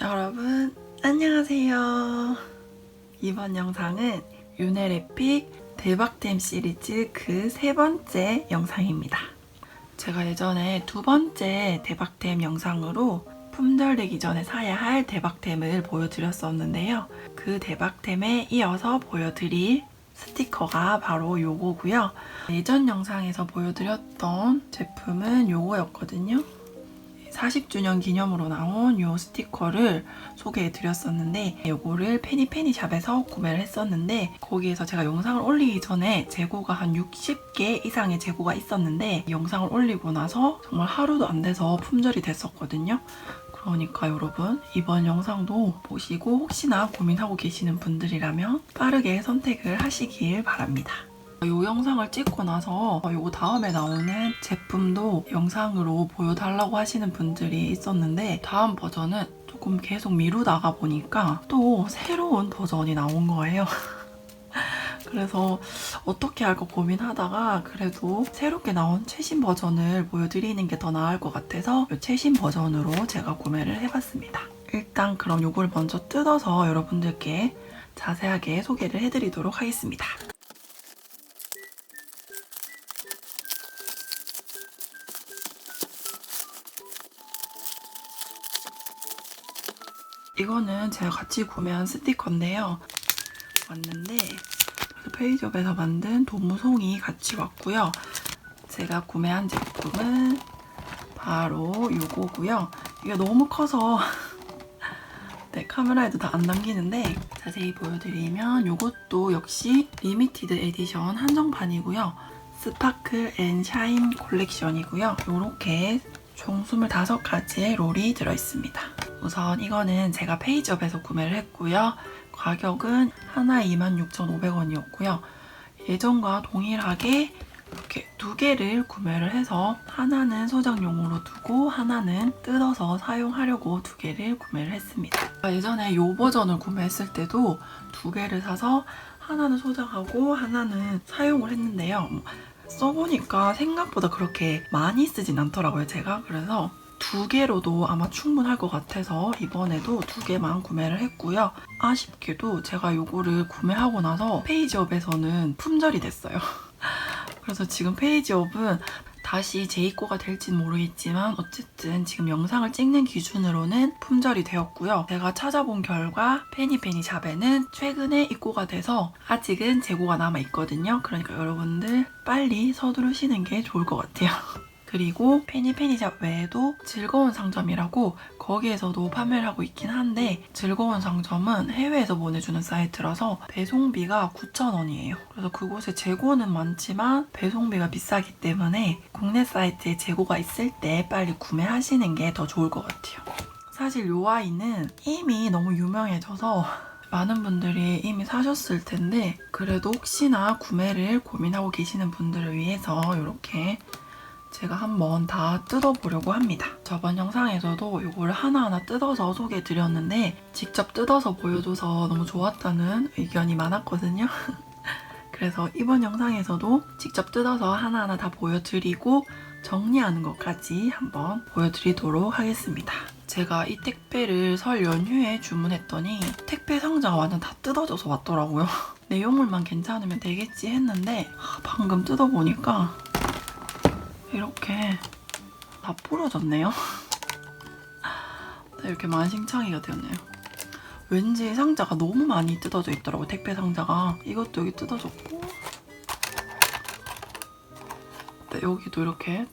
여러분 안녕하세요. 이번 영상은 유네레픽 대박템 시리즈 그 세 번째 영상입니다. 제가 예전에 두 번째 대박템 영상으로 품절되기 전에 사야 할 대박템을 보여드렸었는데요. 그 대박템에 이어서 보여드릴 스티커가 바로 요거고요. 예전 영상에서 보여드렸던 제품은 요거였거든요. 40주년 기념으로 나온 요 스티커를 소개해 드렸었는데 요거를 페니페니샵에서 구매를 했었는데 거기에서 제가 영상을 올리기 전에 재고가 한 60개 이상의 재고가 있었는데 영상을 올리고 나서 정말 하루도 안 돼서 품절이 됐었거든요. 그러니까 여러분 이번 영상도 보시고 혹시나 고민하고 계시는 분들이라면 빠르게 선택을 하시길 바랍니다. 이 영상을 찍고 나서 요 다음에 나오는 제품도 영상으로 보여달라고 하시는 분들이 있었는데 다음 버전은 조금 계속 미루다가 보니까 또 새로운 버전이 나온 거예요. 그래서 어떻게 할까 고민하다가 그래도 새롭게 나온 최신 버전을 보여드리는 게 더 나을 것 같아서 이 최신 버전으로 제가 구매를 해봤습니다. 일단 그럼 이걸 먼저 뜯어서 여러분들께 자세하게 소개를 해드리도록 하겠습니다. 이거는 제가 같이 구매한 스티커인데요. 왔는데 페이지업에서 만든 도무송이 같이 왔고요. 제가 구매한 제품은 바로 이거고요. 이게 너무 커서 네, 카메라에도 다 안 담기는데 자세히 보여드리면 이것도 역시 리미티드 에디션 한정판이고요. 스파클 앤 샤인 콜렉션이고요. 이렇게 총 25가지의 롤이 들어있습니다. 우선 이거는 제가 페이지업에서 구매를 했고요. 가격은 하나에 26,500원이었고요. 예전과 동일하게 이렇게 두 개를 구매를 해서 하나는 소장용으로 두고 하나는 뜯어서 사용하려고 두 개를 구매를 했습니다. 예전에 이 버전을 구매했을 때도 두 개를 사서 하나는 소장하고 하나는 사용을 했는데요. 뭐 써보니까 생각보다 그렇게 많이 쓰진 않더라고요, 제가. 그래서 두 개로도 아마 충분할 것 같아서 이번에도 두 개만 구매를 했고요. 아쉽게도 제가 이거를 구매하고 나서 페이지업에서는 품절이 됐어요. 그래서 지금 페이지업은 다시 재입고가 될진 모르겠지만 어쨌든 지금 영상을 찍는 기준으로는 품절이 되었고요. 제가 찾아본 결과 페니페니 샵에는 최근에 입고가 돼서 아직은 재고가 남아 있거든요. 그러니까 여러분들 빨리 서두르시는 게 좋을 것 같아요. 그리고 페니페니샵 외에도 즐거운 상점이라고 거기에서도 판매를 하고 있긴 한데 즐거운 상점은 해외에서 보내주는 사이트라서 배송비가 9,000원이에요. 그래서 그곳에 재고는 많지만 배송비가 비싸기 때문에 국내 사이트에 재고가 있을 때 빨리 구매하시는 게 더 좋을 것 같아요. 사실 요 아이는 이미 너무 유명해져서 많은 분들이 이미 사셨을 텐데 그래도 혹시나 구매를 고민하고 계시는 분들을 위해서 이렇게 제가 한번 다 뜯어보려고 합니다. 저번 영상에서도 이걸 하나하나 뜯어서 소개해드렸는데 직접 뜯어서 보여줘서 너무 좋았다는 의견이 많았거든요. 그래서 이번 영상에서도 직접 뜯어서 하나하나 다 보여드리고 정리하는 것까지 한번 보여드리도록 하겠습니다. 제가 이 택배를 설 연휴에 주문했더니 택배 상자가 완전 다 뜯어져서 왔더라고요. 내용물만 괜찮으면 되겠지 했는데 방금 뜯어보니까 이렇게 다 부러졌네요. 네, 이렇게 만신창이가 되었네요. 왠지 상자가 너무 많이 뜯어져 있더라고요. 택배 상자가. 이것도 여기 뜯어졌고 네, 여기도 이렇게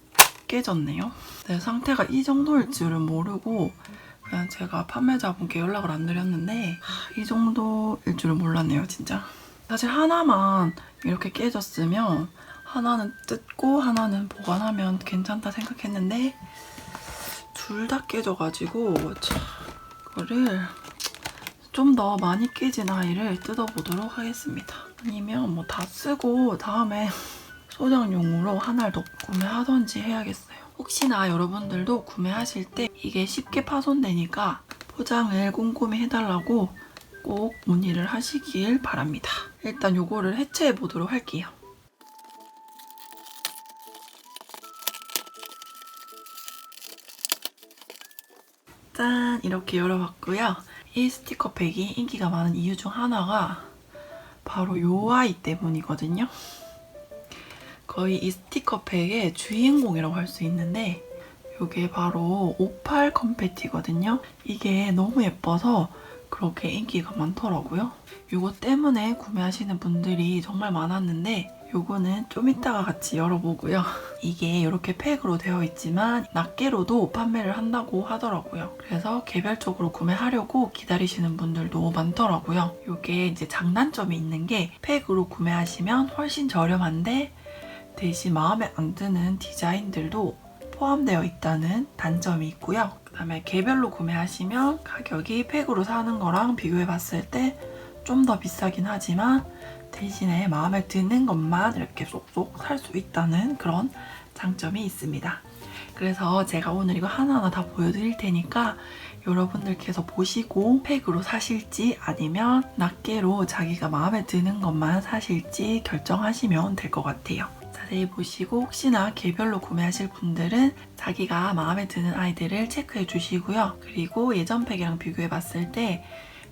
깨졌네요. 네, 상태가 이 정도일 줄은 모르고 그냥 제가 판매자분께 연락을 안 드렸는데 하, 이 정도일 줄은 몰랐네요, 진짜. 사실 하나만 이렇게 깨졌으면 하나는 뜯고 하나는 보관하면 괜찮다 생각했는데 둘 다 깨져가지고 참 이거를 좀 더 많이 깨진 아이를 뜯어보도록 하겠습니다. 아니면 뭐 다 쓰고 다음에 소장용으로 하나를 더 구매하던지 해야겠어요. 혹시나 여러분들도 구매하실 때 이게 쉽게 파손되니까 포장을 꼼꼼히 해달라고 꼭 문의를 하시길 바랍니다. 일단 요거를 해체해 보도록 할게요. 짠! 이렇게 열어봤고요. 이 스티커팩이 인기가 많은 이유 중 하나가 바로 요 아이 때문이거든요. 거의 이 스티커팩의 주인공이라고 할 수 있는데 이게 바로 58 컴패티거든요. 이게 너무 예뻐서 그렇게 인기가 많더라고요. 이거 때문에 구매하시는 분들이 정말 많았는데 요거는 좀 이따가 같이 열어보고요. 이게 이렇게 팩으로 되어 있지만 낱개로도 판매를 한다고 하더라고요. 그래서 개별적으로 구매하려고 기다리시는 분들도 많더라고요. 이게 이제 장단점이 있는 게 팩으로 구매하시면 훨씬 저렴한데 대신 마음에 안 드는 디자인들도 포함되어 있다는 단점이 있고요. 그 다음에 개별로 구매하시면 가격이 팩으로 사는 거랑 비교해 봤을 때 좀 더 비싸긴 하지만 대신에 마음에 드는 것만 이렇게 쏙쏙 살 수 있다는 그런 장점이 있습니다. 그래서 제가 오늘 이거 하나하나 다 보여드릴 테니까 여러분들께서 보시고 팩으로 사실지 아니면 낱개로 자기가 마음에 드는 것만 사실지 결정하시면 될 것 같아요. 자세히 보시고 혹시나 개별로 구매하실 분들은 자기가 마음에 드는 아이들을 체크해 주시고요. 그리고 예전 팩이랑 비교해 봤을 때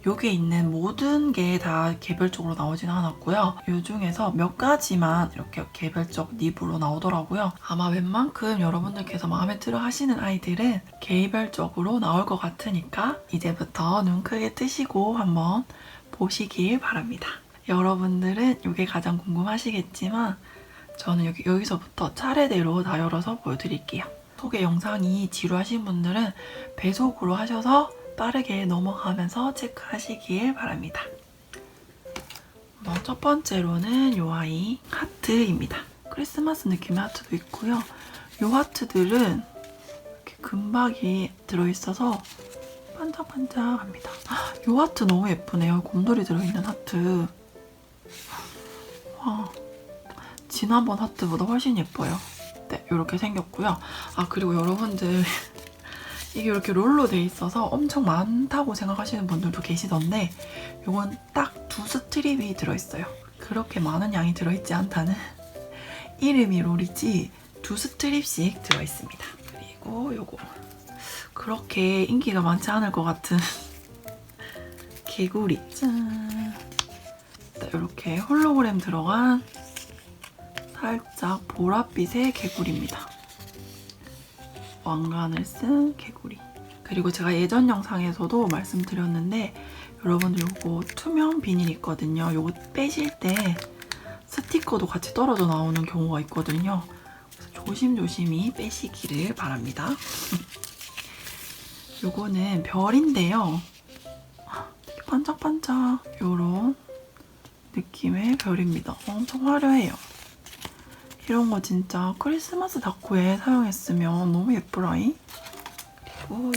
여기에 있는 모든 게 다 개별적으로 나오진 않았고요. 이 중에서 몇 가지만 이렇게 개별적 립으로 나오더라고요. 아마 웬만큼 여러분들께서 마음에 들어 하시는 아이들은 개별적으로 나올 것 같으니까 이제부터 눈 크게 뜨시고 한번 보시길 바랍니다. 여러분들은 이게 가장 궁금하시겠지만 저는 여기, 여기서부터 차례대로 다 열어서 보여드릴게요. 소개 영상이 지루하신 분들은 배속으로 하셔서 빠르게 넘어가면서 체크하시길 바랍니다. 먼저 첫 번째로는 이 아이 하트입니다. 크리스마스 느낌의 하트도 있고요. 이 하트들은 이렇게 금박이 들어있어서 반짝반짝합니다. 이 하트 너무 예쁘네요. 곰돌이 들어있는 하트. 와, 지난번 하트보다 훨씬 예뻐요. 네, 이렇게 생겼고요. 아, 그리고 여러분들 이게 이렇게 롤로 돼 있어서 엄청 많다고 생각하시는 분들도 계시던데 이건 딱 두 스트립이 들어있어요. 그렇게 많은 양이 들어있지 않다는 이름이 롤이지 두 스트립씩 들어있습니다. 그리고 요거 그렇게 인기가 많지 않을 것 같은 개구리 짠 이렇게 홀로그램 들어간 살짝 보랏빛의 개구리입니다. 왕관을 쓴 개구리. 그리고 제가 예전 영상에서도 말씀드렸는데 여러분들 요거 투명 비닐 있거든요. 요거 빼실 때 스티커도 같이 떨어져 나오는 경우가 있거든요. 그래서 조심조심히 빼시기를 바랍니다. 요거는 별인데요. 반짝반짝 요런 느낌의 별입니다. 엄청 화려해요. 이런 거 진짜 크리스마스 다코에 사용했으면 너무 예쁘라이. 그리고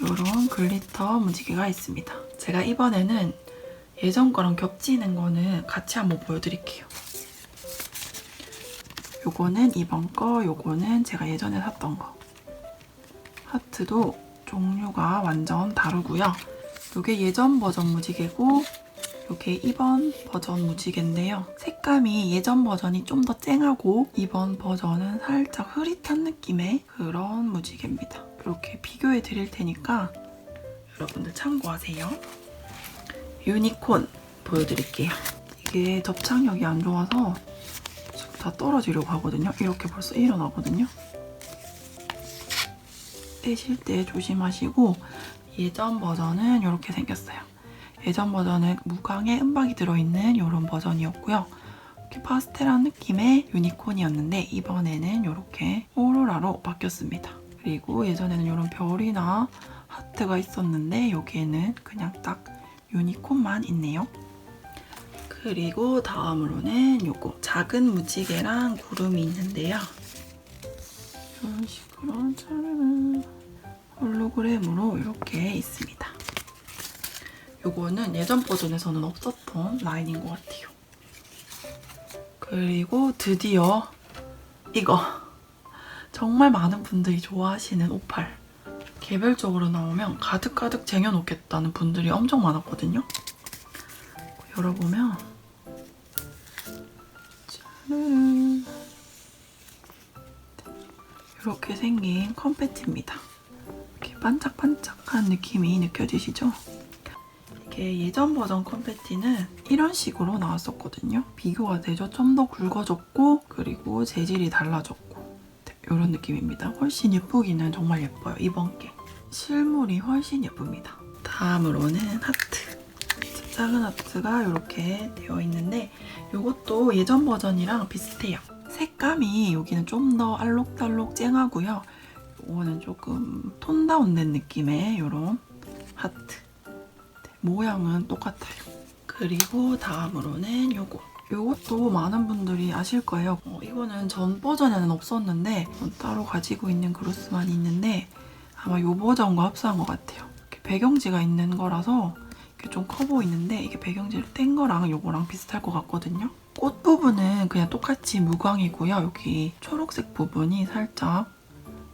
요거 요런 글리터 무지개가 있습니다. 제가 이번에는 예전 거랑 겹치는 거는 같이 한번 보여드릴게요. 요거는 이번 거, 요거는 제가 예전에 샀던 거. 하트도 종류가 완전 다르고요. 요게 예전 버전 무지개고 요게 이번 버전 무지개인데요. 색감이 예전 버전이 좀 더 쨍하고 이번 버전은 살짝 흐릿한 느낌의 그런 무지개입니다. 이렇게 비교해 드릴 테니까 여러분들 참고하세요. 유니콘 보여드릴게요. 이게 접착력이 안 좋아서 지금 다 떨어지려고 하거든요. 이렇게 벌써 일어나거든요. 떼실 때 조심하시고 예전 버전은 이렇게 생겼어요. 예전 버전은 무광의 음박이 들어있는 이런 버전이었고요. 이렇게 파스텔한 느낌의 유니콘이었는데 이번에는 이렇게 오로라로 바뀌었습니다. 그리고 예전에는 이런 별이나 하트가 있었는데 여기에는 그냥 딱 유니콘만 있네요. 그리고 다음으로는 요거 작은 무지개랑 구름이 있는데요. 이런 식으로 차르르 홀로그램으로 이렇게 있습니다. 요거는 예전 버전에서는 없었던 라인인 것 같아요. 그리고 드디어 이거 정말 많은 분들이 좋아하시는 오팔 개별적으로 나오면 가득가득 쟁여놓겠다는 분들이 엄청 많았거든요. 열어보면 짜르르 이렇게 생긴 컴패티입니다. 이렇게 반짝반짝한 느낌이 느껴지시죠? 이게 예전 버전 컴패티는 이런 식으로 나왔었거든요. 비교가 되죠. 좀 더 굵어졌고 그리고 재질이 달라졌고 이런 느낌입니다. 훨씬 예쁘기는 정말 예뻐요. 이번 게 실물이 훨씬 예쁩니다. 다음으로는 하트. 작은 하트가 이렇게 되어 있는데 이것도 예전 버전이랑 비슷해요. 색감이 여기는 좀 더 알록달록 쨍하고요. 이거는 조금 톤 다운된 느낌의 이런 하트. 네, 모양은 똑같아요. 그리고 다음으로는 요거. 요것도 많은 분들이 아실 거예요. 어, 이거는 전 버전에는 없었는데 어, 따로 가지고 있는 그로스만 있는데 아마 요 버전과 흡사한 것 같아요. 배경지가 있는 거라서 이렇게 좀커 보이는데 이게 배경지를 뗀 거랑 요거랑 비슷할 것 같거든요. 꽃 부분은 그냥 똑같이 무광이고요. 여기 초록색 부분이 살짝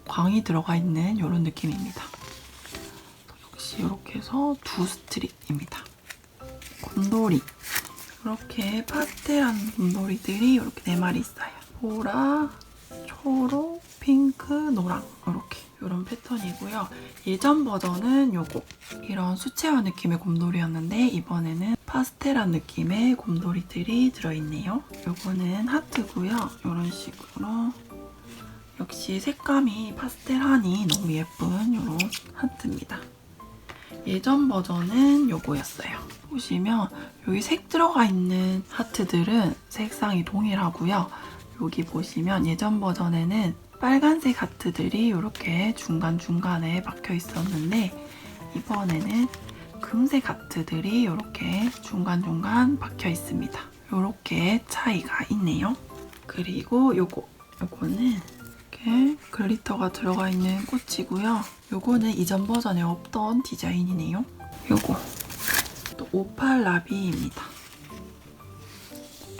광이 들어가 있는 이런 느낌입니다. 역시 이렇게 해서 두 스트립입니다. 곰돌이 이렇게 파스텔한 곰돌이들이 이렇게 네 마리 있어요. 보라, 초록, 핑크, 노랑 이렇게 이런 패턴이고요. 예전 버전은 요거 이런 수채화 느낌의 곰돌이였는데 이번에는 파스텔한 느낌의 곰돌이들이 들어있네요. 요거는 하트고요. 이런 식으로 역시 색감이 파스텔하니 너무 예쁜 이런 하트입니다. 예전 버전은 요거였어요. 보시면 여기 색 들어가 있는 하트들은 색상이 동일하고요. 여기 보시면 예전 버전에는 빨간색 하트들이 이렇게 중간중간에 박혀 있었는데 이번에는 금색 하트들이 이렇게 중간중간 박혀 있습니다. 이렇게 차이가 있네요. 그리고 요거, 요거는 이렇게 글리터가 들어가 있는 꽃이고요. 요거는 이전 버전에 없던 디자인이네요. 요거 또 오팔 나비입니다.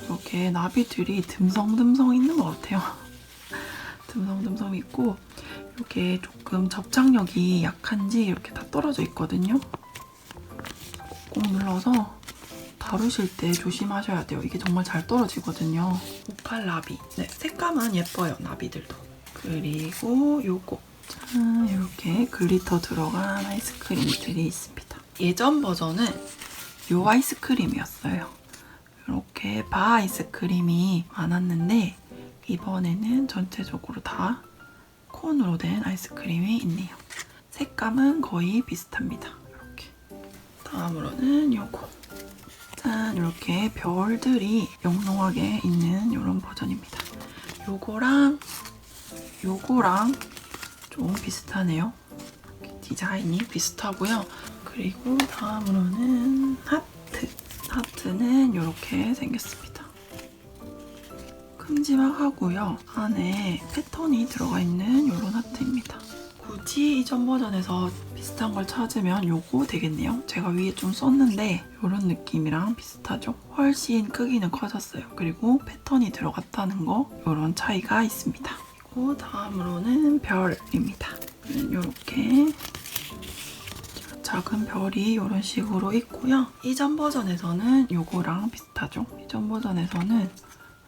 이렇게 나비들이 듬성듬성 있는 것 같아요. 듬성듬성 있고 이렇게 조금 접착력이 약한지 이렇게 다 떨어져 있거든요. 꼭 눌러서 다루실 때 조심하셔야 돼요. 이게 정말 잘 떨어지거든요. 오팔 나비. 네, 색감은 예뻐요. 나비들도. 그리고 요거. 짠, 이렇게 글리터 들어간 아이스크림들이 있습니다. 예전 버전은 요 아이스크림이었어요. 이렇게 바 아이스크림이 많았는데 이번에는 전체적으로 다 콘으로 된 아이스크림이 있네요. 색감은 거의 비슷합니다. 이렇게. 다음으로는 요거. 짠, 이렇게 별들이 영롱하게 있는 이런 버전입니다. 요거랑 요거랑 좀 비슷하네요. 디자인이 비슷하고요. 그리고 다음으로는 하트. 하트는 이렇게 생겼습니다. 큼지막하고요. 안에 패턴이 들어가 있는 이런 하트입니다. 굳이 이전 버전에서 비슷한 걸 찾으면 요거 되겠네요. 제가 위에 좀 썼는데 이런 느낌이랑 비슷하죠? 훨씬 크기는 커졌어요. 그리고 패턴이 들어갔다는 거 이런 차이가 있습니다. 그리고 다음으로는 별입니다. 이렇게 작은 별이 이런 식으로 있고요. 이전 버전에서는 요거랑 비슷하죠? 이전 버전에서는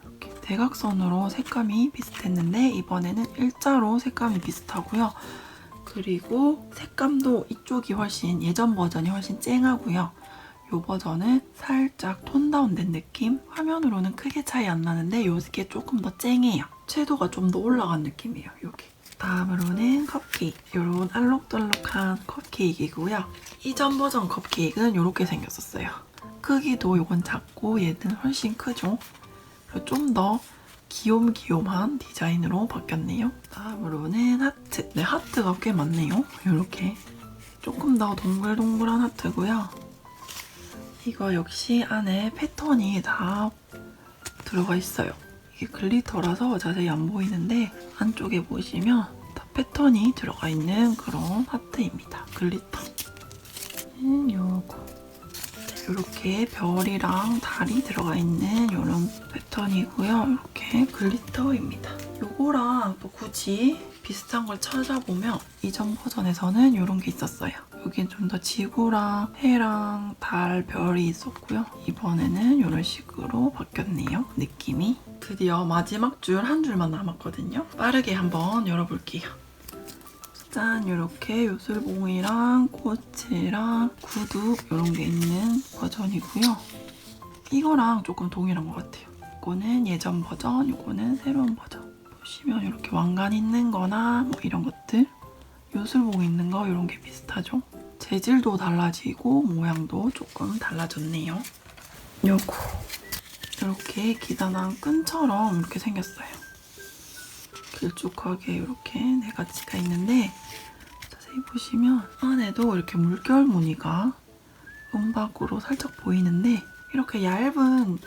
이렇게 대각선으로 색감이 비슷했는데 이번에는 일자로 색감이 비슷하고요. 그리고 색감도 이쪽이 훨씬 예전 버전이 훨씬 쨍하고요. 이 버전은 살짝 톤 다운된 느낌? 화면으로는 크게 차이 안 나는데 요게 조금 더 쨍해요. 채도가 좀 더 올라간 느낌이에요, 여기. 다음으로는 컵케이크. 이런 알록달록한 컵케이크이고요. 이전 버전 컵케이크는 이렇게 생겼었어요. 크기도 이건 작고 얘는 훨씬 크죠. 좀 더 귀욤귀욤한 디자인으로 바뀌었네요. 다음으로는 하트. 네, 하트가 꽤 많네요. 이렇게. 조금 더 동글동글한 하트고요. 이거 역시 안에 패턴이 다 들어가 있어요. 이게 글리터라서 자세히 안 보이는데 안쪽에 보시면 다 패턴이 들어가 있는 그런 하트입니다. 글리터. 음, 요거. 이렇게 별이랑 달이 들어가 있는 이런 패턴이고요. 이렇게 글리터입니다. 요거랑 또 굳이 비슷한 걸 찾아보면 이전 버전에서는 이런 게 있었어요. 여긴 좀 더 지구랑 해랑 달, 별이 있었고요. 이번에는 이런 식으로 바뀌었네요. 느낌이. 드디어 마지막 줄 한 줄만 남았거든요. 빠르게 한번 열어볼게요. 짠 이렇게 요술봉이랑 꽃이랑 구두 이런 게 있는 버전이고요. 이거랑 조금 동일한 것 같아요. 이거는 예전 버전, 이거는 새로운 버전. 보시면 이렇게 왕관 있는 거나 뭐 이런 것들 요술봉 있는 거 이런 게 비슷하죠? 재질도 달라지고 모양도 조금 달라졌네요. 요거 이렇게 기다란 끈처럼 이렇게 생겼어요. 길쭉하게 이렇게 네 가지가 있는데 자세히 보시면 안에도 이렇게 물결 무늬가 은박으로 살짝 보이는데 이렇게 얇은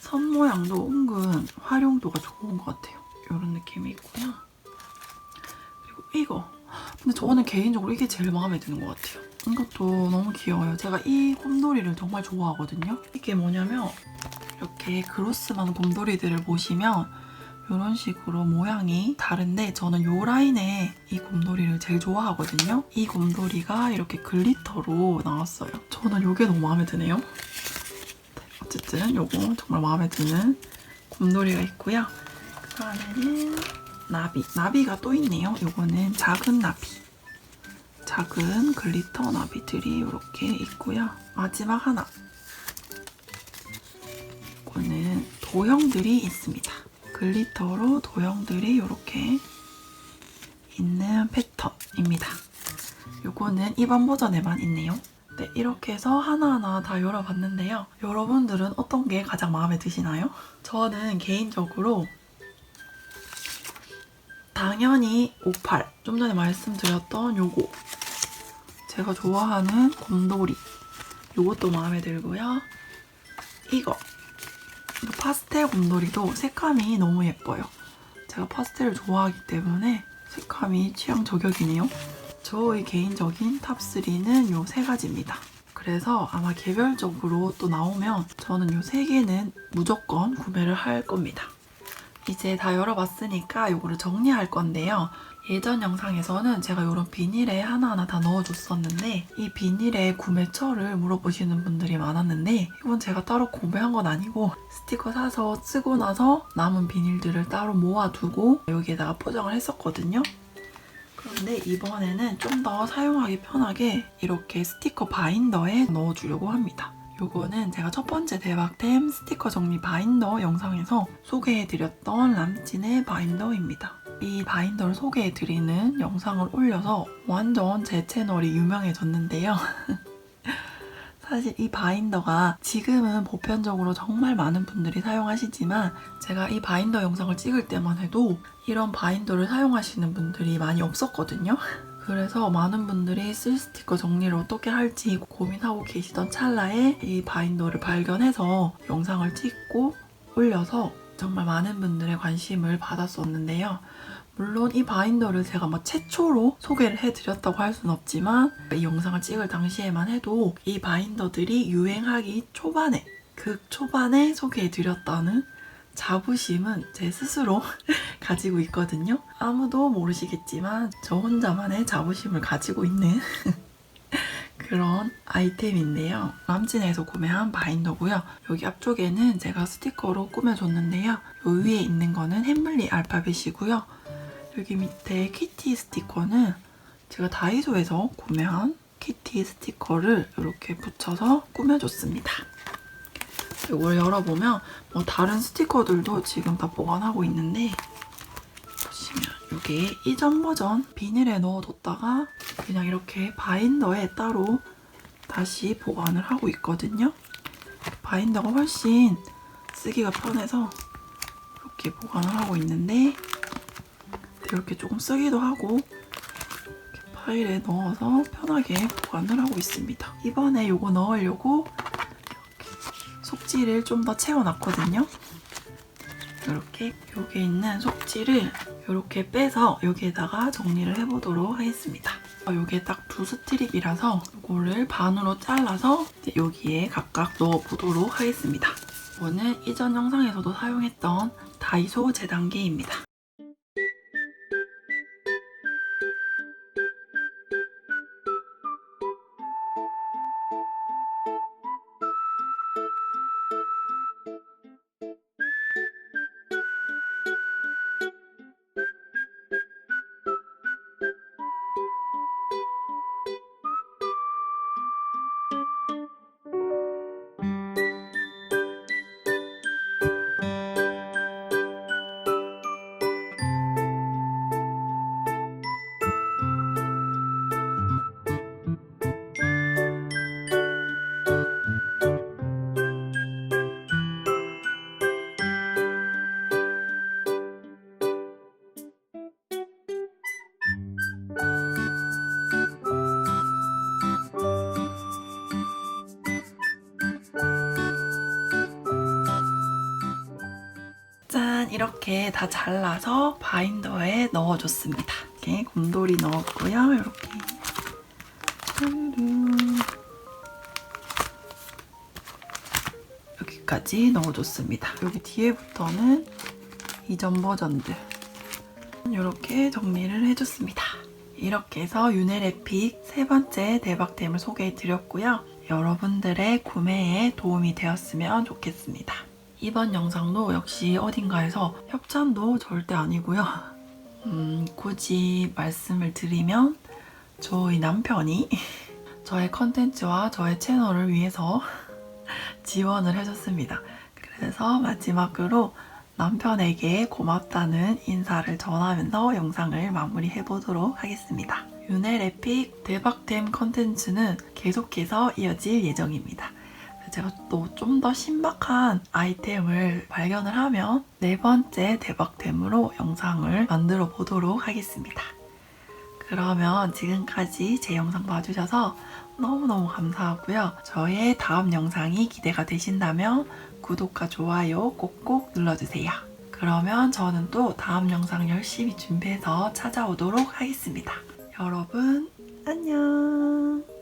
선 모양도 은근 활용도가 좋은 것 같아요. 이런 느낌이 있고요. 그리고 이거. 근데 저는 개인적으로 이게 제일 마음에 드는 것 같아요. 이것도 너무 귀여워요. 제가 이 곰돌이를 정말 좋아하거든요. 이게 뭐냐면 이렇게 그로스만 곰돌이들을 보시면 이런 식으로 모양이 다른데 저는 이 라인의 이 곰돌이를 제일 좋아하거든요. 이 곰돌이가 이렇게 글리터로 나왔어요. 저는 이게 너무 마음에 드네요. 네, 어쨌든 요거 정말 마음에 드는 곰돌이가 있고요. 그 다음에는 나비. 나비가 또 있네요. 요거는 작은 나비. 작은 글리터 나비들이 이렇게 있고요. 마지막 하나. 이거는 도형들이 있습니다. 글리터로 도형들이 이렇게 있는 패턴입니다. 요거는 이번 버전에만 있네요. 네, 이렇게 해서 하나하나 다 열어봤는데요. 여러분들은 어떤 게 가장 마음에 드시나요? 저는 개인적으로 당연히 58. 좀 전에 말씀드렸던 요거. 제가 좋아하는 곰돌이. 요것도 마음에 들고요. 이거. 이거 파스텔 곰돌이도 색감이 너무 예뻐요. 제가 파스텔을 좋아하기 때문에 색감이 취향 저격이네요. 저의 개인적인 탑3는 요 세 가지입니다. 그래서 아마 개별적으로 또 나오면 저는 요 세 개는 무조건 구매를 할 겁니다. 이제 다 열어봤으니까 이거를 정리할 건데요. 예전 영상에서는 제가 이런 비닐에 하나하나 다 넣어줬었는데 이 비닐에 구매처를 물어보시는 분들이 많았는데 이건 제가 따로 구매한 건 아니고 스티커 사서 쓰고 나서 남은 비닐들을 따로 모아두고 여기에다가 포장을 했었거든요. 그런데 이번에는 좀 더 사용하기 편하게 이렇게 스티커 바인더에 넣어주려고 합니다. 요거는 제가 첫 번째 대박템 스티커 정리 바인더 영상에서 소개해드렸던 람진의 바인더입니다. 이 바인더를 소개해드리는 영상을 올려서 완전 제 채널이 유명해졌는데요. 사실 이 바인더가 지금은 보편적으로 정말 많은 분들이 사용하시지만 제가 이 바인더 영상을 찍을 때만 해도 이런 바인더를 사용하시는 분들이 많이 없었거든요. 그래서 많은 분들이 쓸 스티커 정리를 어떻게 할지 고민하고 계시던 찰나에 이 바인더를 발견해서 영상을 찍고 올려서 정말 많은 분들의 관심을 받았었는데요. 물론 이 바인더를 제가 뭐 최초로 소개를 해드렸다고 할 수는 없지만 이 영상을 찍을 당시에만 해도 이 바인더들이 유행하기 초반에 그 초반에 소개해드렸다는 자부심은 제 스스로 가지고 있거든요. 아무도 모르시겠지만 저 혼자만의 자부심을 가지고 있는 그런 아이템인데요. 람진에서 구매한 바인더고요. 여기 앞쪽에는 제가 스티커로 꾸며줬는데요. 요 위에 있는 거는 햄블리 알파벳이고요. 여기 밑에 키티 스티커는 제가 다이소에서 구매한 키티 스티커를 이렇게 붙여서 꾸며줬습니다. 이걸 열어보면 뭐 다른 스티커들도 지금 다 보관하고 있는데 보시면 이게 이전 버전 비닐에 넣어뒀다가 그냥 이렇게 바인더에 따로 다시 보관을 하고 있거든요. 바인더가 훨씬 쓰기가 편해서 이렇게 보관을 하고 있는데 이렇게 조금 쓰기도 하고 파일에 넣어서 편하게 보관을 하고 있습니다. 이번에 이거 넣으려고 속지를 좀 더 채워놨거든요. 이렇게 여기 있는 속지를 이렇게 빼서 여기에다가 정리를 해보도록 하겠습니다. 이게 딱두 스트립이라서 이거를 반으로 잘라서 여기에 각각 넣어보도록 하겠습니다. 이거는 이전 영상에서도 사용했던 다이소 재단기입니다. 이렇게 다 잘라서 바인더에 넣어줬습니다. 이렇게 곰돌이 넣었고요. 이렇게. 여기까지 넣어줬습니다. 여기 뒤에부터는 이전 버전들 이렇게 정리를 해줬습니다. 이렇게 해서 유네레픽 세 번째 대박템을 소개해 드렸고요. 여러분들의 구매에 도움이 되었으면 좋겠습니다. 이번 영상도 역시 어딘가에서 협찬도 절대 아니고요. 음, 굳이 말씀을 드리면 저희 남편이 저의 컨텐츠와 저의 채널을 위해서 지원을 해줬습니다. 그래서 마지막으로 남편에게 고맙다는 인사를 전하면서 영상을 마무리해 보도록 하겠습니다. 유네레픽 대박템 컨텐츠는 계속해서 이어질 예정입니다. 제가 또 좀 더 신박한 아이템을 발견을 하면 네 번째 대박템으로 영상을 만들어 보도록 하겠습니다. 그러면 지금까지 제 영상 봐주셔서 너무너무 감사하고요. 저의 다음 영상이 기대가 되신다면 구독과 좋아요 꼭꼭 눌러주세요. 그러면 저는 또 다음 영상 열심히 준비해서 찾아오도록 하겠습니다. 여러분, 안녕!